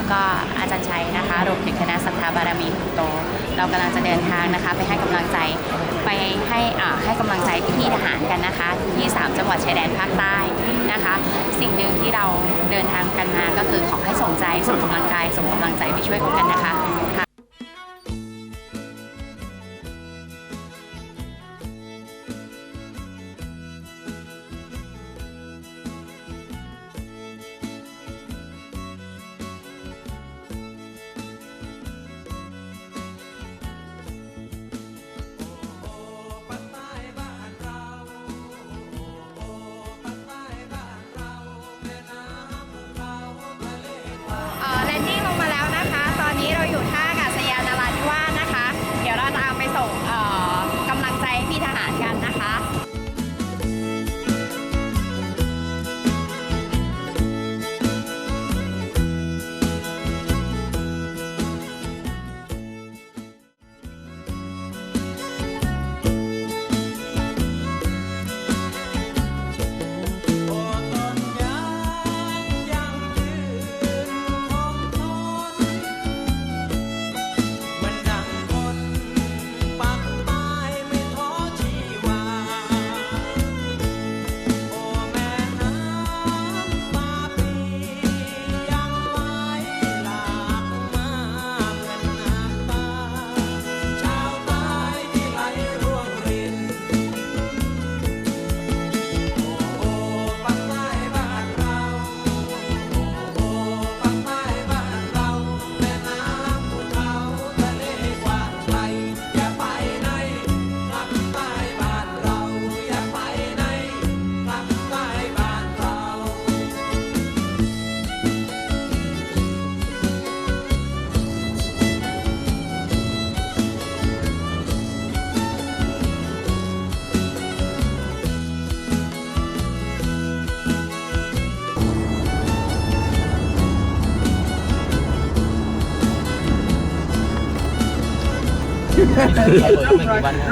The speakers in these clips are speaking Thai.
แล้วก็อาจารย์ชัยนะคะรวมถึงคณะสัทธาบารมีคุโต เรากำลังจะเดินทางนะคะไปให้กำลังใจไปให้ให้กำลังใจพี่ทหารกันนะคะ ที่ 3 จังหวัดชายแดนภาคใต้นะคะ สิ่งหนึ่งที่เราเดินทางกันมาก็คือขอให้ส่งใจส่งกำลังกายส่งกำลังใจไปช่วยกันนะคะ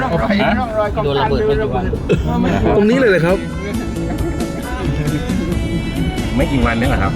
ร่องรอยร่องรอยของการดูระเบิด ตรงนี้เลยเลยครับ ไม่กี่วันนี่แหละครับ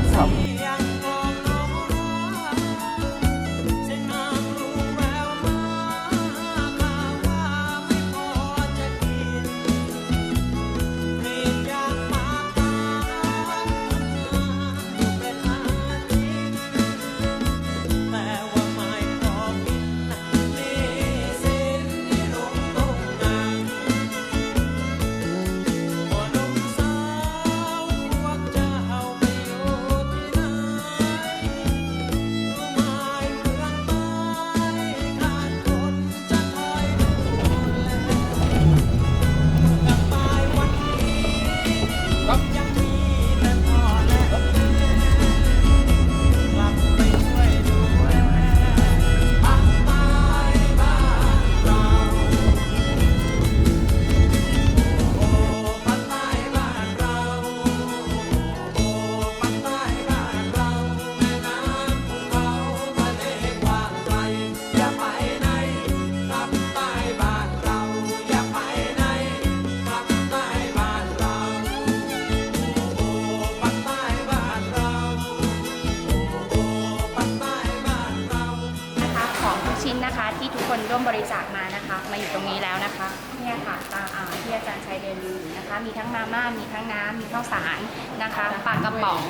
บริจาคมานะคะ มาอยู่ตรงนี้แล้วนะคะเนี่ยค่ะตามอ่าที่อาจารย์ชัยเดินดูอยู่นะคะ มีทั้งมาม่ามีทั้งน้ำมีข้าวสารนะคะปากกระป๋อง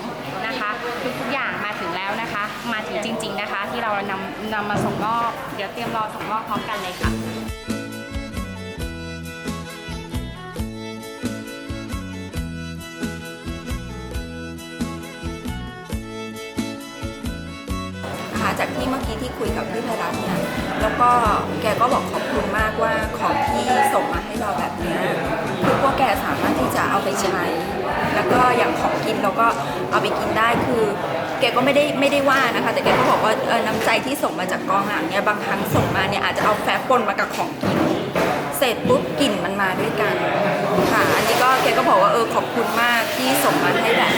นะคะทุกทุกๆอย่างมาถึงแล้วนะคะ มาถึงจริง ๆนะคะ ที่เรานำนำมาส่งมอบเดี๋ยวเตรียมรอส่งมอบพร้อมกันเลยค่ะ มื่อกี้ที่คุยกับพี่ไพรัตเนี่ยแล้วก็แกก็บอกขอบคุณมากว่าของที่ส่งมาให้เราแบบเนี้ยคือพวกแกสามารถที่จะเอาไปใช้ แล้วก็อย่างของกินเราก็เอาไปกินได้คือแกก็ไม่ได้ไม่ได้ว่านะคะ แต่แกก็บอกว่าน้ำใจที่ส่งมาจากกองหลังเนี่ยบางครั้งส่งมาเนี่ยอาจจะเอาแฟบปนมากับของกินเสร็จปุ๊บกลิ่นมันมาด้วยกันค่ะ อันนี้ก็แกก็บอกว่าเออขอบคุณมากที่ส่งมาให้แบบ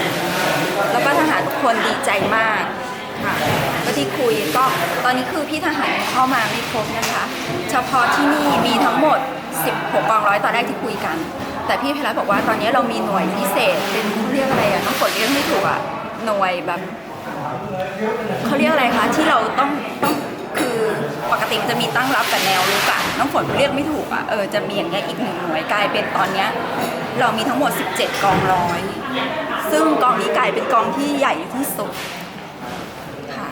แล้วก็ทหารทุกคนดีใจมากค่ะ ที่คุยก็ตอนนี้คือพี่ทหารเข้ามาไม่ครบนะคะ เฉพาะที่นี่มีทั้งหมด 16กองร้อยตอนแรกที่คุยกัน แต่พี่เพลัสบอกว่าตอนนี้เรามีหน่วยพิเศษเป็นเรียกอะไรอะน้องฝนเรียกไม่ถูกอะหน่วยแบบเขาเรียกอะไรคะที่เราต้องต้องคือปกติจะมีตั้งรับกับแนวลุกอะน้องฝนเรียกไม่ถูกอะเออจะมีอย่างเงี้ยอีกหนึ่งหน่วยกลายเป็นตอนเนี้ยเรามีทั้งหมด 17 กองร้อย ซึ่งกองนี้กลายเป็นกองที่ใหญ่ที่สุดค่ะ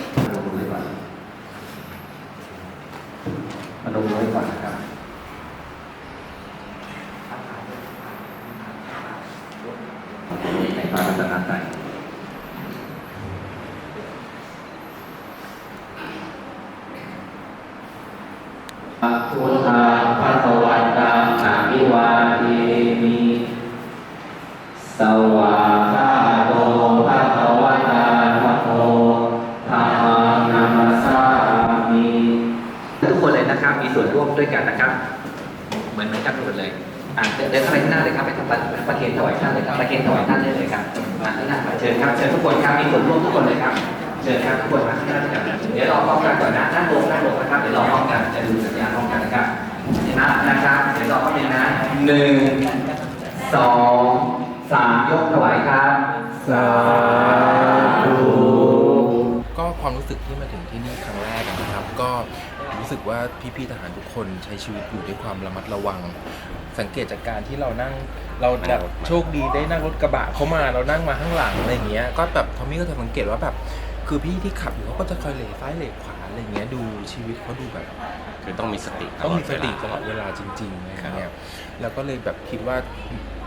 มาลงไว้ก่อนนะครับในพระรัตนตรัย พุทธาภะคะวันตังอะภิวาเทมิสวาคาโตภะคะวะตาธรรมโมธัมมังนามัสสามิ ทุกคนเลยนะครับ มีส่วนร่วมด้วยกันนะครับ เหมือนเหมือนกันหมดเลย อะเดินเดินเข้าไปข้างหน้าเลยครับไปทำประประเคนถวายท่านเลยครับประเคนถวายท่านได้เลยครับมาข้างหน้ามาเชิญครับเชิญทุกคนครับมีส่วนร่วมทุกคนเลยครับเชิญครับทุกคนมาข้างหน้าด้วยกันเดี๋ยวรอพร้อมกันก่อนนะนั่งลงนั่งลงนะครับเดี๋ยวรอพร้อมกันจะดูสัญญาณพร้อมกันนะครับเห็นไหมนะครับเดี๋ยวรอพร้อมกันนะหนึ่งสองสามยกถวายครับสาธุก็ความรู้สึกที่มาถึงที่นี่ครั้งแรกอะนะครับ ก็รู้ สึกว่าพี่ๆทหารทุกคนใช้ชีวิตอยู่ด้วยความระมัดระวัง สังเกตจากการที่เรานั่งเราแบบโชคดีได้นั่งรถกระบะเข้ามาเรานั่งมาข้างหลังอะไรอย่างเงี้ย ก็แบบทอมมี่ก็จะสังเกตว่าแบบคือพี่ที่ขับอยู่เขาก็จะคอยเหลซ้ายเหลขวาอะไรอย่างเงี้ยดูชีวิตเขาดูแบบ คือต้องมีสติต้องมีสติตตลลออดดเวเวลาลาจริงๆอะไรเงี้ยเราก็เลยแบบคิดว่า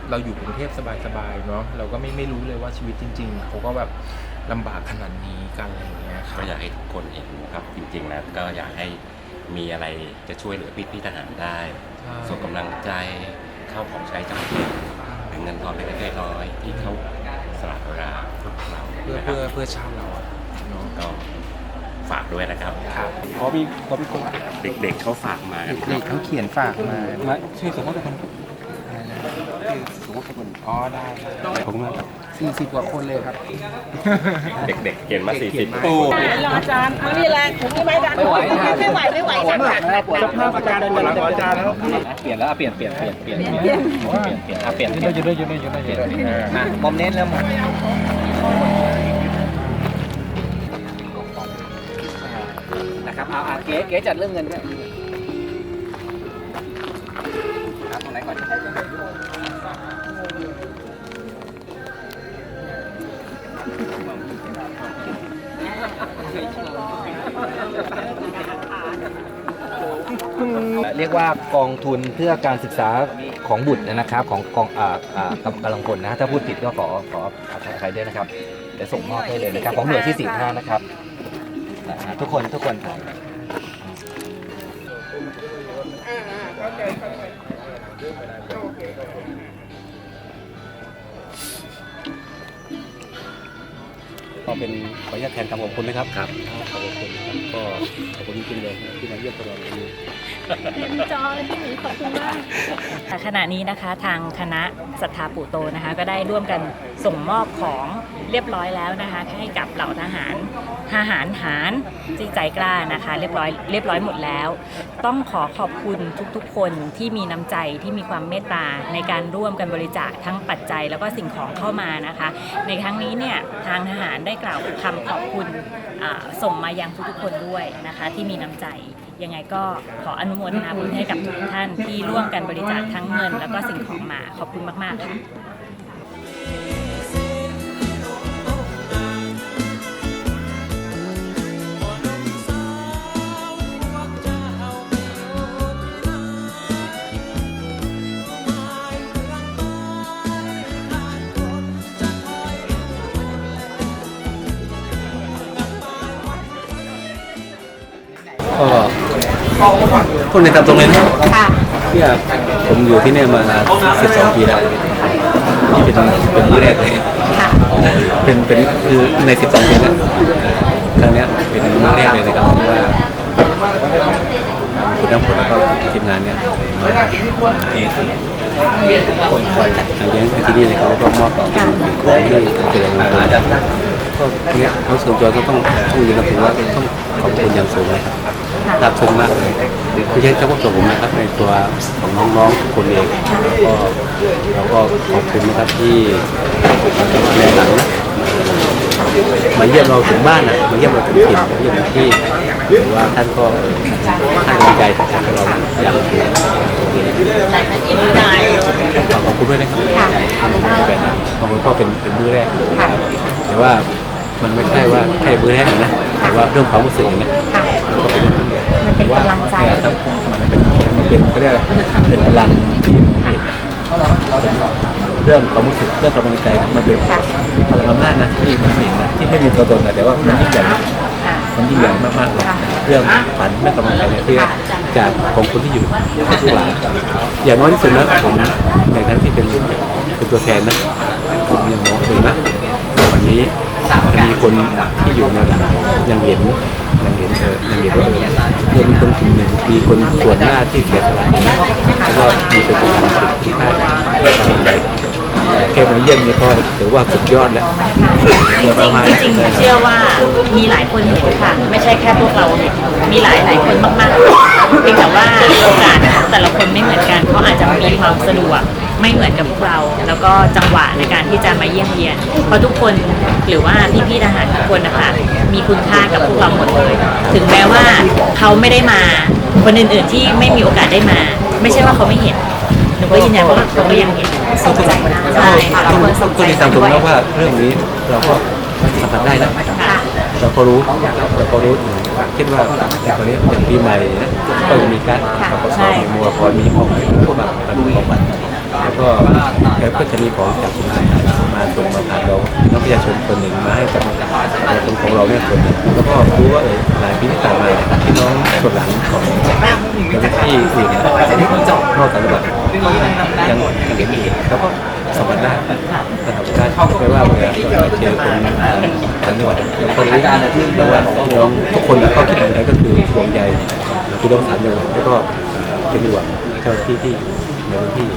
เราอยู่กรุงเทพสบายๆเนาะเราก็ไม่ไม่รู้เลยว่าชีวิตจริง ๆเขาก็แบบลำบากขนาดนี้กันอะไรอย่างเงี้ยครับก็อยากให้ทุกคนเห็นครับจริง ๆ แล้วก็อยากให้ มีอะไรจะช่วยเหลือพี่ๆทหารได้ใช่ส่งกำลังใจเข้าของใช้จำเป็นเงินทอนเล็กๆน้อยๆที่เขาสละเวลาพวกเราเพื่อนะครัเพื่อบเพื่อชาติเราอะเนาะก็ฝากด้วยนะครับครับเพราะมีเพราะมีคนเด็ก ๆเขาฝากมากันเด็กเขาเขียนฝากมามาช่วยสมมติเป็นคนสมมติเป็นคนอ๋อได้ผมมาสี่สิบกว่าคนเลยครับ เด็กๆ เขียนมา40โอ้รออาจารย์มันนี่แหละผมนี่ไม่ดันไม่ไหวไม่ไหวไม่ไหวหนักหนักหนักสภาพอาการเป็นแบบอาจารย์แล้วเปลี่ยนแล้วอะเปลี่ยนเปลี่ยนเปลี่ยนเปลี่ยนเปลี่ยนเปลี่ยนเปลี่ยนอะเปลี่ยนยืนได้ยืนได้ยืนได้ยืนได้ยืนได้อะมอมเน้นแล้วมอมนะครับเอาอะเก๋เก๋จัดเรื่องเงินด้วยครับตรงไหนก่อน เรียกว่ากองทุนเพื่อการศึกษาของบุตรนะครับของกองอ่าอ่ากำลังพลนะถ้าพูดผิดก็ขอขออภัยด้วยนะครับเดี๋ยวส่งมอบให้เลยนะครับ ของหน่วยที่ 45 นะครับ ทุกคนทุกคนถ่าย ก็เป็นขออนุญาตแทนคำขอบคุณนะครับครับขอบคุณครับก็ขอบคุณจริงๆเลยที่มาเยี่ยมพวกเราวันนี้ขณะนี้นะคะทางคณะศรัทธาปู่โตนะคะ ก็ได้ร่วมกัน ส่งมอบของเรียบร้อยแล้วนะคะให้กับเหล่าทหารทหารหารที่ใจกล้านะคะเรียบร้อยเรียบร้อยหมดแล้ว ต้องขอขอบคุณทุกๆ คนที่มีน้ำใจที่มีความเมตตาในการร่วมกันบริจาคทั้งปัจจัยแล้วก็สิ่งของเข้ามานะคะ ในครั้งนี้เนี่ยทางทหารได้กล่าวคำขอบคุณส่งมายังทุกๆคนด้วยนะคะ ที่มีน้ำใจยังไงก็ขออนุโมทนาบุญให้กับทุกท่านที่ร่วมกันบริจาคทั้งเงิน แล้วก็สิ่งของมาขอบคุณมาก ๆ ค่ะ ก็พูดในตามตรงเลยนะเนี่ยผมอยู่ที่เนี่ยมา 12 ปีแล้วนี่เป็นเป็นมื้อแรกเลยเป็นเป็นคือใน 12 ปีเนี้ครั้งเนี้ยเป็นมื้อแรกเลยนะครับที่ว่าคุณน้ำผลแล้วก็ทีมงานเนี่ยมาเองคนคอยเลี้ยงที่นี่เลยเขาก็มอบของของเรื่องเกี่ยวกับอาจารย์ก็เนี่ยเขาส่วนตัวก็ต้องต้องยืนยันถือว่าต้องขอบคุณอย่างสูงเลยครับ รับซึ้งมากเลยไม่ใช่เฉพาะตัวผมนะครับในตัวของน้องๆทุกคนเองก็เราก็ขอบคุณนะครับที่ในหลังนะมาเยี่ยมเราถึงบ้านอะมาเยี่ยมเราถึงถิ่นมาเยี่ยมถึงที่หรือว่าท่านก็ให้กำลังใจกับเราอย่างดีขอบคุณด้วยนะครับขอบคุณพ่อเป็นเป็นมือแรกแต่ว่ามันไม่ใช่ว่าแค่มือแรกนะแต่ว่าเรื่องความรู้สึกอย่างนี้มันก็เป็น มันเป็นกำลังใจมันเป็นมันเป็นเขาเรียกเป็นพลังที่มองเห็นเรื่องความรู้สึกเรื่องกำลังใจมันเป็นพลังอำนาจนะที่มันเห็นนะที่ไม่มีตัวตนนะแต่ว่ามันยิ่งใหญ่มันยิ่งใหญ่มากๆเลยเรื่องฝันเรื่องกำลังใจเนี่ยที่จากของคนที่อยู่ทุกหลังอย่างน้อยที่สุดนะผมในฐานะที่เป็นเป็นตัวแทนนะผมยังมองเลยนะวันนี้จะมีคนที่อยู่ในหลังยังเห็น ยังเห็นเออยังเห็นว่อมีคนกลุ่มหนึ่งมีคนส่วนหน้าที่เสียสละแล้วก็มีเป็นตัวแทนที่ค่าแค่มาเยี่ยมนี่ก็ถือว่าสุดยอดแล้วจริงๆจริงๆเชื่อว่ามีหลายคนเห็นค่ะ ไม่ใช่แค่พวกเราเห็นมีหลายหลายคนมากๆเพียงแต่ว่าโอกาสของแต่ละคนไม่เหมือนกันเขาอาจจะมีความสะดวก ไม่เหมือนกับพวกเรา แล้วก็จังหวะในการที่จะมาเยี่ยมเยียน เพราะทุกคนหรือว่าพี่ๆทหารทุกคนนะคะมีคุณค่ากับพวกเราหมดเลย ถึงแม้ว่าเขาไม่ได้มาคนอื่นๆที่ไม่มีโอกาสได้มา ไม่ใช่ว่าเขาไม่เห็นหนูก็ยืนยันว่าเขาก็ยังเห็นสนใจใช่ค่ะทุกคนสนใจก็ดีตามตรงแล้วว่าเรื่องนี้เราก็สัมผัสได้นะเราก็รู้เราก็รู้คิดว่าตอนนี้เป็นปีใหม่นะก็มีการประกอบมีมัวพอมีของพวกแบบของบัตร แล้วก็แล้วก็จะมีของจากมาส่งมาผ่านเรานักประชาชนคนหนึ่งมาให้กับคนของเราเนี่ยคนหนึ่งแล้วก็รู้ว่าเออหลายปีที่ผ่านมาพี่น้องส่วนหลังของเจ้าหน้าที่อื่นเนี่ยนอกจากแบบยังเห็นอีกแล้วก็สมผัสได้สัมผัสได้ไม่ว่าเวลาเราเจอคนต่างจังหวัดเราก็รู้แล้วว่าพี่น้องทุกคนเขาคิดอะไรก็คือห่วงใยพี่น้องสามจังหวัดแล้วก็เป็นห่วงเจ้าที่ที่ในพื้นที่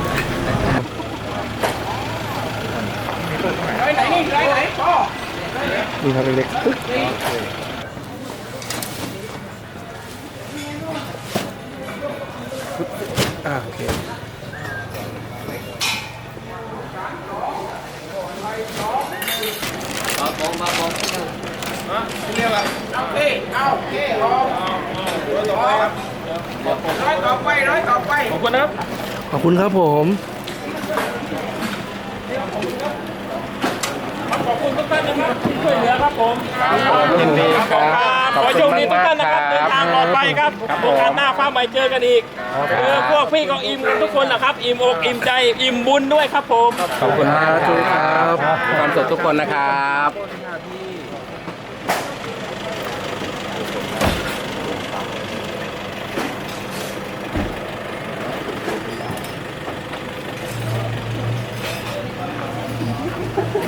นี่ครับเล็กอ่าโอเคขอบคุณครับผม ยินดีครับขอโชคดีทุกท่านนะครับเดินทางปลอดภัยครับโอกาสหน้าฟ้าใหม่เจอกันอีกเออพวกพี่ก็อิ่มทุกคนแหละครับ อิ่มอกอิ่มใจอิ่มบุญด้วยครับผม ขอบคุณมากจุ้ยครับความสุขทุกคนนะครับ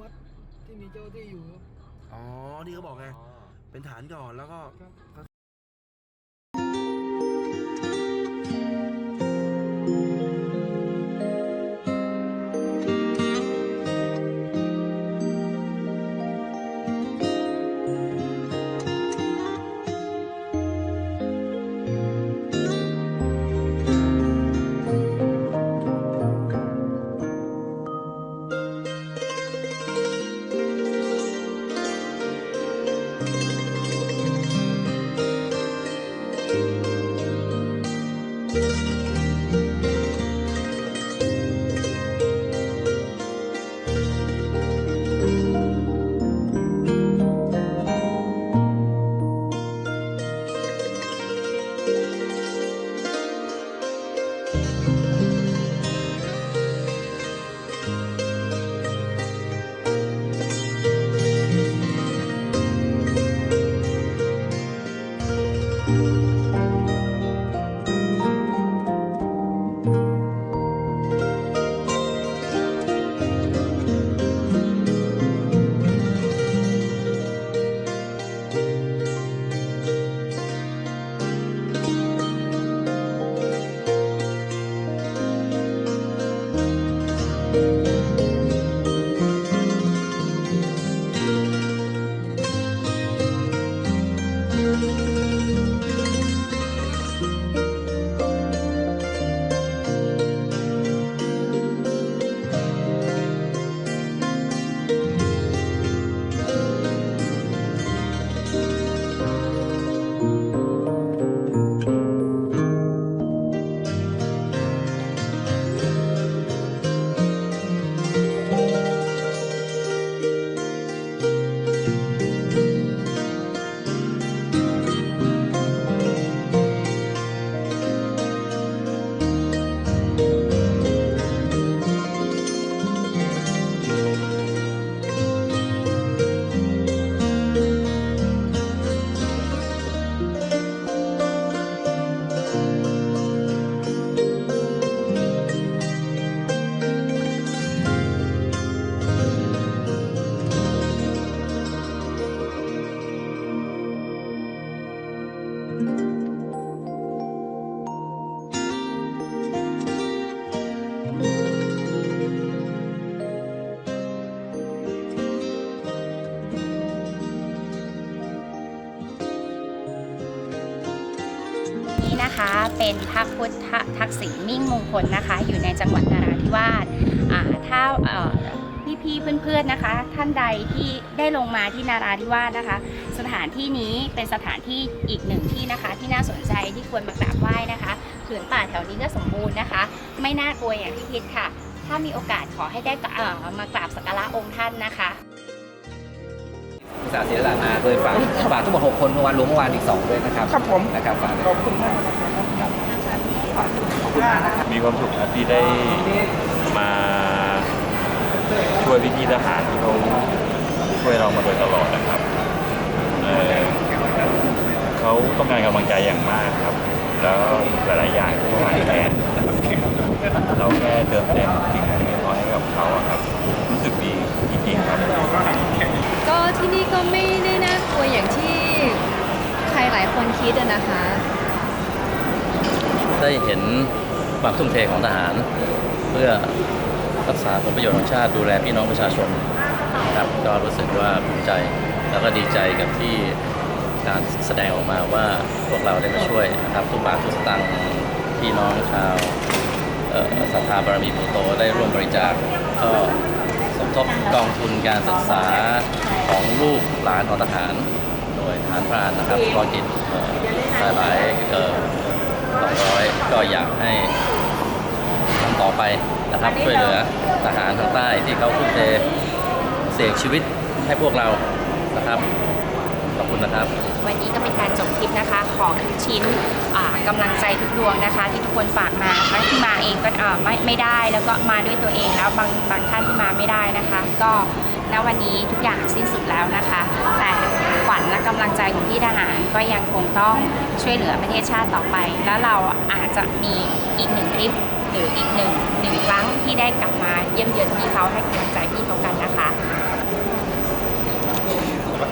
วัดที่มีเจ้าที่อยู่ครับอ๋อนี่เขาบอกไงเป็นฐานก่อนแล้วก็นะคะ ระพุทธทักษิณมิ่งมงคลนะคะ อยู่ในจังหวัดนราธิวาสอ่าถ้าเอ่อพี่ๆเพื่อนๆนะคะ ท่านใดที่ได้ลงมาที่นาราธิวาสนะคะ สถานที่นี้เป็นสถานที่อีกหนึ่งที่นะคะ ที่น่าสนใจที่ควรมากราบไหว้นะคะผืนป่าแถวนี้ก็สมบูรณ์นะคะ ไม่น่ากลัวอย่างที่คิดค่ะ ถ้ามีโอกาสขอให้ได้เอ่อมากราบสักการะองค์ท่านนะคะอุตสาห์เสียสละมาโดยฝากฝากทั้งหมด 6 คนเมื่อวานรวมเมื่อวานอีก 2 ด้วยนะครับ ครับผมนะครับฝากขอบคุณมากครับขอบคุณ มีความสุขครับที่ได้มาช่วยพี่ๆทหารที่เขาช่วยเรามาโดยตลอดนะครับเเขาต้องการกำลังใจอย่างมากครับ แล้วหลายๆอย่างที่เขาหายแทนเราแค่เติมเต็มสิ่งที่น้อยให้กับเขาครับ รู้สึกดีจริงๆครับ ก็ที่นี่ก็ไม่ได้น่ากลัวอย่างที่ใครหลายคนคิดอะนะคะ ได้เห็นความทุ่มเทของทหาร เพื่อรักษาผลประโยชน์ของชาติดูแลพี่น้องประชาชนครับก็รู้สึกว่าภูมิใจแล้วก็ดีใจกับที่การแสดงออกมาว่าพวกเราได้มาช่วยนะครับทุกบาททุกสตางค์พี่น้องชาวเอ่อศรัทธาบารมีปูโตได้ร่วมบริจาคก็สมทบกองทุนการศึกษาของลูกหลานของทหาร โดยทหารพรานนะครับธุรกิจหลายๆ เอ่อสองร้อยก็อยากให้ทำต่อไปนะครับช่วยเหลือทหารทางใต้ที่เขาทุ่มเทเสี่ยงชีวิตให้พวกเรานะครับขอบคุณนะครับ วันนี้ก็เป็นการจบคลิปนะคะ ของทุกชิ้นอ่ากำลังใจทุกดวงนะคะ ที่ทุกคนฝากมาทั้งที่มาเองก็อ่าไม่ไม่ได้แล้วก็มาด้วยตัวเองแล้วบางบางท่านที่มาไม่ได้นะคะ ก็ณวันนี้ทุกอย่างสิ้นสุดแล้วนะคะแต่ขวัญ และกำลังใจของพี่ทหารก็ยังคงต้องช่วยเหลือประเทศชาติต่อไป แล้วเราอาจจะมีอีกหนึ่งคลิปหรืออีกหนึ่งหนึ่งครั้งที่ได้กลับมาเยี่ยมเยือนพี่เขาให้กำลังใจพี่เขากันนะคะ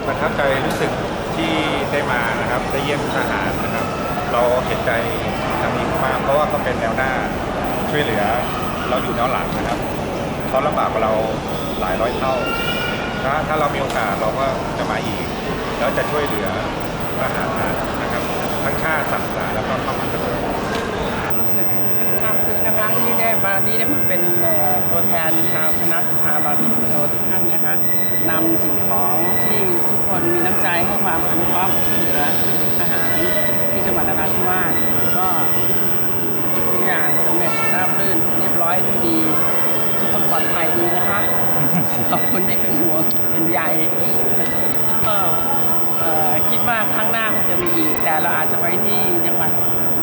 ประทับใจรู้สึกที่ได้มานะครับได้เยี่ยมทหารนะครับ เราเห็นใจทางนี้มากเพราะว่าเขาเป็นแนวหน้าช่วยเหลือเราอยู่แนวหลังนะครับเขาลำบากกว่าเราหลายร้อยเท่าถ้าถ้าเรามีโอกาสเราก็จะมาอีก แล้วจะช่วยเหลือทหารนะครับทั้งชาติศาสนาแล้วก็ความมั่นคงรู้สึกซาบซึ้งนะคะที่ได้มานี่ได้มาเป็นตัวแทนชาวคณะสภาบาลีโตทุกท่านนะคะนำสิ่งของที่ทุกคนมีน้ำใจให้ความอนุเคราะห์ช่วยเหลือทหารที่จังหวัดนราธิวาสก็ทุกอย่างสำเร็จราบรื่นเรียบร้อยด้วยดีทุกคนปลอดภัยดีนะคะขอบคุณที่เป็นห่วงเป็นใยก็เออ คิดว่าครั้งหน้าคงจะมีอีก แต่เราอาจจะไปที่จังหวัด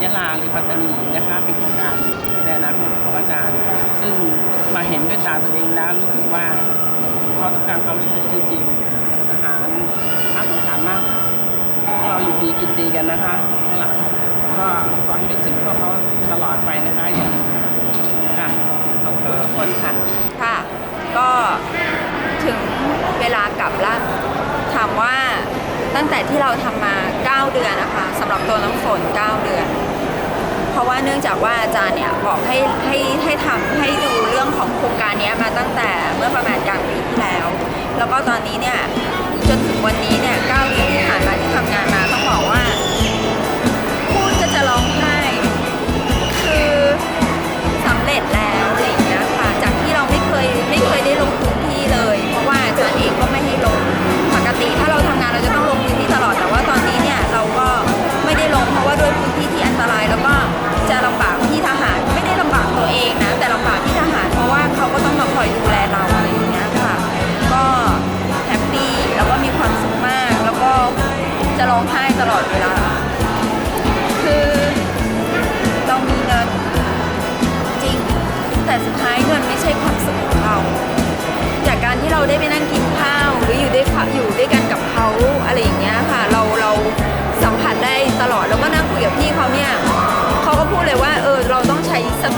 ยะลาหรือปัตตานีนะคะเป็นโครงการในอนาคตของอาจารย์ ซึ่งมาเห็นด้วยตาตัวเองแล้วรู้สึกว่าเขาต้องการความช่วยเหลือจริงๆทหารน่าสงสารมากค่ะพวกเราอยู่ดีกินดีกันนะคะข้างหลังก็ขอให้นึกถึงพวกเขาตลอดไปนะคะอย่างค่ะขอบคุณทุกคนค่ะค่ะ ก็ถึงเวลากลับแล้วถามว่า ตั้งแต่ที่เราทำมา 9 เดือนนะคะสำหรับตัวน้ำฝน 9 เดือน เพราะว่าเนื่องจากว่าอาจารย์เนี่ยบอกให้ให้ให้ทำให้ดูเรื่องของโครงการนี้มาตั้งแต่เมื่อประมาณกลางปีที่แล้ว แล้วก็ตอนนี้เนี่ยจนถึงวันนี้เนี่ย 9 เดือนที่ผ่านมา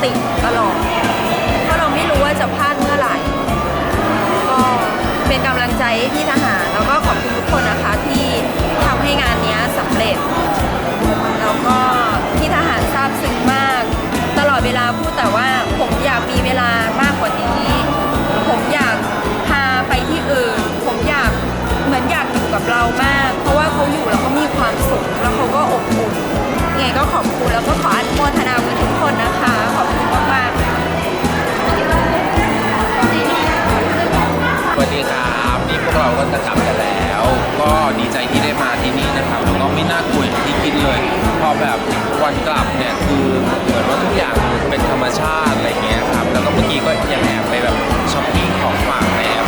ติตลอดเพราะเราไม่รู้ว่าจะพลาดเมื่อไหร่ ก็เป็นกำลังใจให้พี่ทหาร ก็จะกลับกันแล้ว ก็ดีใจที่ได้มาที่นี่นะครับแล้วก็ไม่น่ากลัวอย่างที่คิดเลยพอแบบวันกลับเนี่ยคือเหมือนว่าทุกอย่างเป็นธรรมชาติอะไรเงี้ยครับแล้วก็เมื่อกี้ก็ยังแอบไปแบบช้อปปิ้งของฝากในแอป